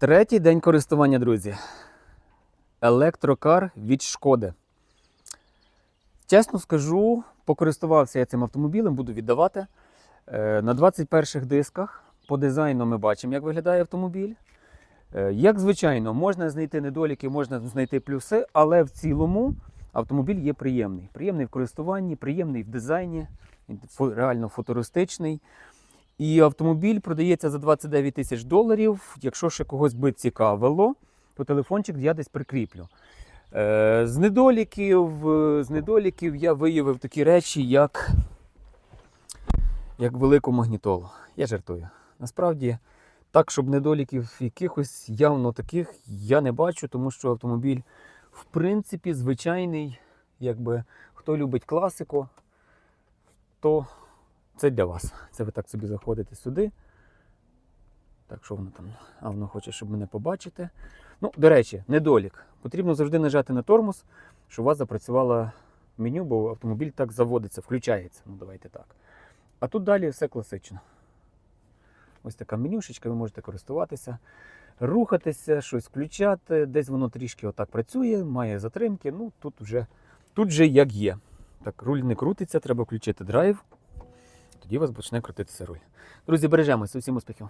Третій день користування, друзі. Електрокар від шкоди. Чесно скажу, покористувався я цим автомобілем, буду віддавати. Е, На 21 дисках по дизайну ми бачимо, як виглядає автомобіль. Е, Як звичайно, можна знайти недоліки, можна знайти плюси, але в цілому автомобіль є приємний. Приємний в користуванні, приємний в дизайні, реально футуристичний. І автомобіль продається за 29 тисяч доларів. Якщо ще когось би цікавило, то телефончик я десь прикріплю. Е, З недоліків, з недоліків я виявив такі речі, як, як велику магнітолу. Я жартую. Насправді, так, щоб недоліків якихось явно таких я не бачу, тому що автомобіль, в принципі, звичайний. Якби хто любить класику, то це для вас. Це ви так собі заходите сюди. Так, що воно там? А воно хоче, щоб мене побачити. Ну, до речі, недолік. Потрібно завжди нажати на тормоз, щоб у вас запрацювало меню, бо автомобіль так заводиться, включається. Ну, давайте так. А тут далі все класично. Ось така менюшечка, ви можете користуватися, рухатися, щось включати. Десь воно трішки отак працює, має затримки. Ну, тут вже, тут вже як є. Так, руль не крутиться, треба включити драйв. Тоді у вас почне крутитися руль. Друзі, бережемося, усім успіхів!